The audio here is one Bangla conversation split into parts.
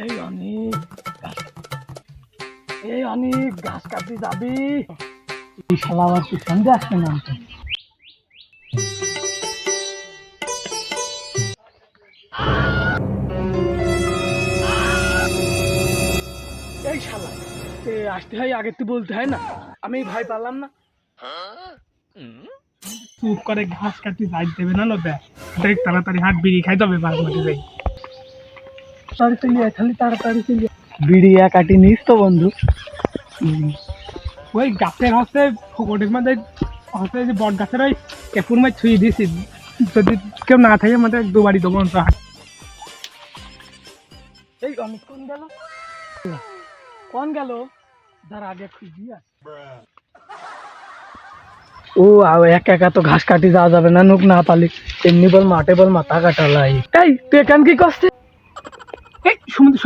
এই অনেক গাছ। এই অনেক গাছ কাটতে যাবি। এই শালা আবার কি সন্ধে আসছে না? এই শালা আসতে হয়, আগে তুই বলতে হয় না। আমি ভাই পারলাম না। চুপ করে ঘাস কাটি যাই দেবে না দেখ দেখ, তাড়াতাড়ি হাত বিড়ি খাইতে হবে বাঘ মাটি যাই। তাড়াতাড়ি চলে আয়, খালি তাড়াতাড়ি চলে বিড়িয়া কাটি নিস তো বন্ধু। ওই গাছের হচ্ছে ফোকটের মধ্যে হচ্ছে যে বট গাছের ওই কেপুর মাছ ছুঁয়ে দিয়েছি যদি কেউ না থাকে মানে দুবারই দেবো অন্তত এই অনেক কোন গেল? কোন গেল? যার আগে খুঁজি ও আও এক একা তো ঘাস কাটি যাওয়া যাবে না নুক না পালি। এমনি বল মাঠে বল মাথা কাটালাই এই তুই এখান কি করছিস?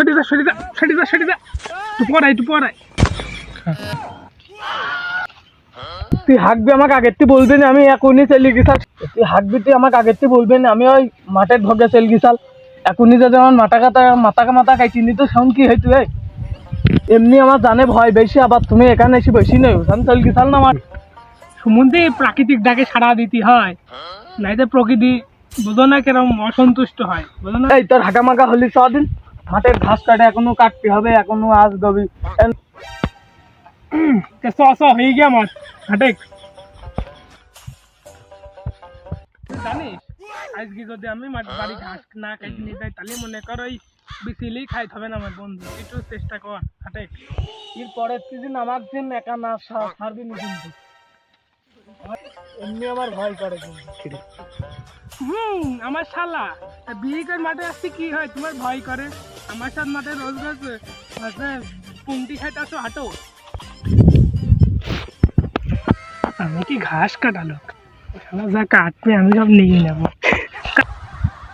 সরি যা সরি যা সরি যা সরি যা। তুই পড়াই তুই পড়াই তুই হাঁকবি আমাকে আগের তুই বলবি না, আমি এখনই চলে গেছাল তুই হাঁকবি, তুই আমাকে আগের তুই বলবি না, আমি ওই মাঠের ভগে চলে গেছাল এখনই যদি আমার মাথা কাটা, মাথা মাথা খাইছি নি তো সাউন্ড কি হয় তুই? এমনি আমার জানে ভয় বেশি, আবার তুমি এখানে এসে বেশি নেই আমি চলে গেছাল না আমার। সমুদ্রে প্রাকৃতিক ডাকে সাড়া দিতে হয়। নাইতে প্রকৃতি বুঝো না কেরম অসন্তুষ্ট হয়, বুঝো না? এই তোর হাঁকা মাকা হলি দিন। মাঠের ঘাস কাটে এখনও কাটতে হবে, এখনও আজ গবি। চ চ, হয়ে গিয়ে আমার হাটে জানিস, আজকে যদি আমি বাড়ি ঘাস না খাইতে নিয়ে যাই, তাহলে মনে কর ওই বিচিলেই খাইতে হবে না আমার বন্ধু। একটু চেষ্টা কর হাটে এর পরের দিন আমার দিন একা না, সা- ছাড়বি না কিন্তু। এমনি আমার ভয় করে কিন্তু। হুম, আমার শালা। বিয়ে করে মাঠে আসছে কি হয়? তোমার ভয় করে। আমার সাথে মাঠে রোজ রোজ পুংটি খাইতে আসো হাঁটো। আমি কি ঘাস কাটালো শালা যা কাটবে, আমি সব নিয়ে নেব।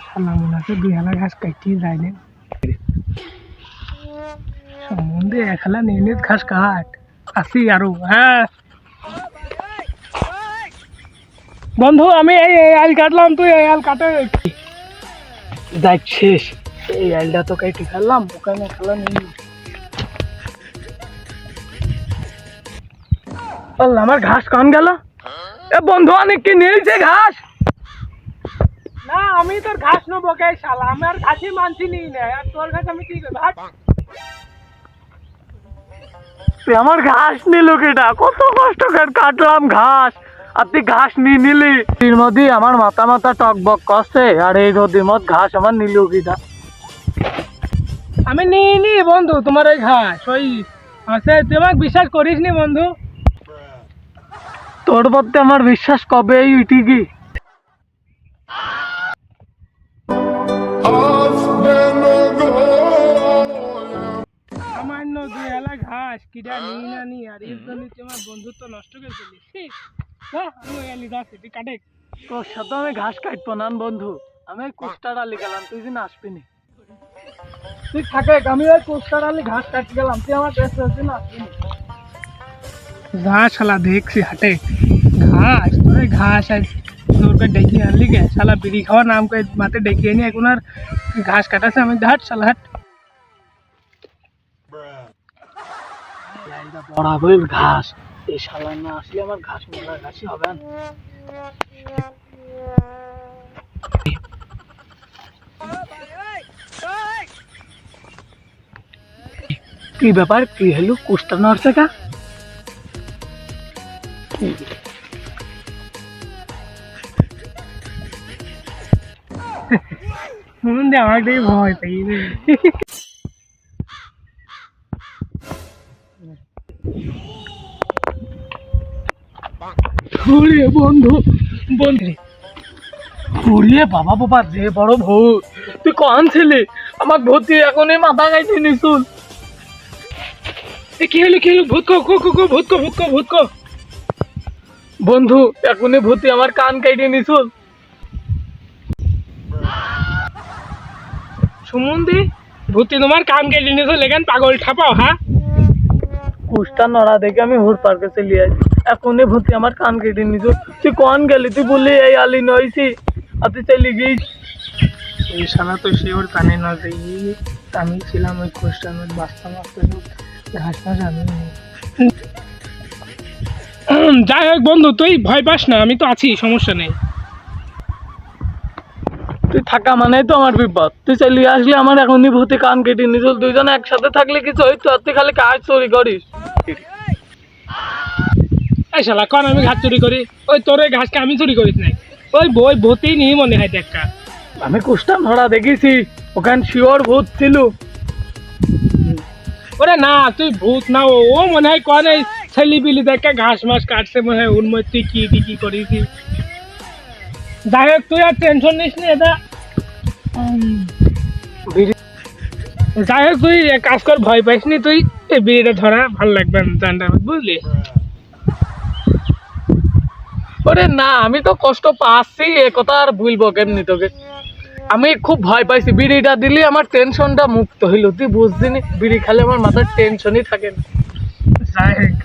শালা মনে হচ্ছে দুই হালা ঘাস কাটিয়ে যায় না। সম্বন্ধে এক হালা নিয়ে ঘাস কাট। আসি আরও হ্যাঁ। বন্ধু, আমি এই আল কাটলাম, তুই এই আল কাটে। দেখ শেষ। এই আলটা তো কেটে ফেললাম ওখানে খেলা নেই আমার ঘাস কন গেল? এ বন্ধু অনেক কি নিয়েছে ঘাস? না, আমি তোর ঘাস নেব কে শালা? আমার ঘাসই মানছি নি তোর ঘাস আমি কি করব? আমার ঘাস নিল কেটা কত কষ্ট করে কাটলাম ঘাস। আর তুই ঘাস নিয়ে নিলি? এর মধ্যে আমার মাথা মাথা টকবক করছে, আর এই রোদের মধ্যে ঘাস আমার নিল কিটা আমি নিয়ে নি বন্ধু তোমার ওই ঘাস ওই আছে তুই আমাকে বিশ্বাস করিস নি বন্ধু? তোর মধ্যে আমার বিশ্বাস কবে উঠি কি সামান্য দুই এলা ঘাস কিটা নিই না নি আর এর জন্য তুই আমার বন্ধুত্ব নষ্ট করে ফেলিস তোর সাথে আমি ঘাস কাটবো না বন্ধু। আমি কোস্টার আলি গেলাম তুই দিন আসবি নি। তুই থাকে আমি ওই কোস্টার আলি ঘাস কাটতে গেলাম। তুই আমার ড্রেস আসবি নি। যা শালা দেখছি হাটে। ঘাস তোর ঘাস আজ ডেকে আনলি গে শালা বিড়ি খাওয়ার নাম করে মাতে ডেকে আনি এখন আর ঘাস কাটাছে আমি। হাট শালা হাট। বরাবর ঘাস। এই শালা না আসলে আমার ঘাস মেলা ঘাসই হবে না। কি ব্যাপার? কি হলো? কুস্তা নড়ছে কা? দিয়ে আমার দেখে ভয় পাই রে ঘুরিয়ে বন্ধু বন্ধু। ঘুরিয়ে বাবা বাবা যে বড় ভূত। তুই কন ছেলে? আমার ভূতি এখনই মাথা গাইতে নিশুন এ কি হলো কি হলো? ভূত কো কো কো ভূত কো ভূত কো ভূত কো। বন্ধু এখনই ভূতি আমার কান কাইটে নিশুন সুমন্দি ভূতি তোমার কান কেটে পাগল ঠাপাও হ্যাঁ কুষ্টা নড়া দেখে আমি হুর পার্কে চলে যাই এখনই ভূতি আমার কান কেটে নিছো। তুই কন গেলি? তুই বললি এই আলি নইছি আর তুই চলে গিয়েছি এই শালা তো শিওর কানে না যাই আমি ছিলাম ওই কোষ্টার মধ্যে বাঁচতাম যাই হোক বন্ধু তুই ভয় পাস না আমি তো আছি সমস্যা নেই। তুই থাকা মানে তো আমার বিপদ। তুই চালিয়ে আসলে আমার এখনই ভূতে কান কেটে নিত দুইজন একসাথে থাকলে কিছু হইতো আর তুই খালি কাজ চুরি করিস। এই শালা কন আমি ঘাস চুরি করি। ওই তোর ওই ঘাসকে আমি চুরি করিস নাই। ওই বই ভূতেই নিয়ে মনে হয় দেখা আমি কুষ্টাম ধরা দেখেছি ওখানে শিওর ভূত ছিল। ওরে না, তুই ভূত না, ও ও মনে হয় কন ছেলি বিলি দেখে ঘাস মাস কাটছে মনে হয় ওর মধ্যে কি কি করিস? যাই হোক, তুই আর টেনশন নিস নি, এটা। যাই হোক, তুই কাজ কর, ভয় পাইস নি তুই, এই বিড়িটা ধরা ভালো লাগবে জানটা বুঝলি? ওরে না, আমি তো কষ্ট পাচ্ছি, এ কথা আর ভুলবো কেমনি তোকে? আমি খুব ভয় পাইছি। বিড়িটা দিলে আমার টেনশনটা মুক্ত হইল। তুই বুঝলি নি? বিড়ি খেলে আমার মাথার টেনশনই থাকে না। যাই হোক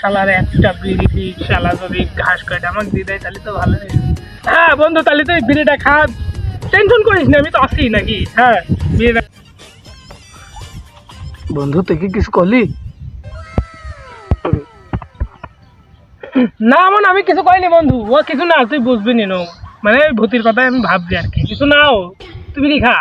শালার একটা বিড়ি শালা যদি ঘাস কাটে আমাকে দিয়ে দেয় তাহলে তো ভালো হ্যাঁ বন্ধু তাহলে তুই বিড়িটা খা। টেনশন করিস না আমি তো আসি নাকি? হ্যাঁ বিড়িটা বন্ধু তুই কি কিছু করলি? না মানে আমি কিছু কইনি বন্ধু। ও কিছু না তুই বুঝবি নি নো। মানে ভূতির কথাই আমি ভাবছি আর কি। কিছু নাও তুমি কি খা?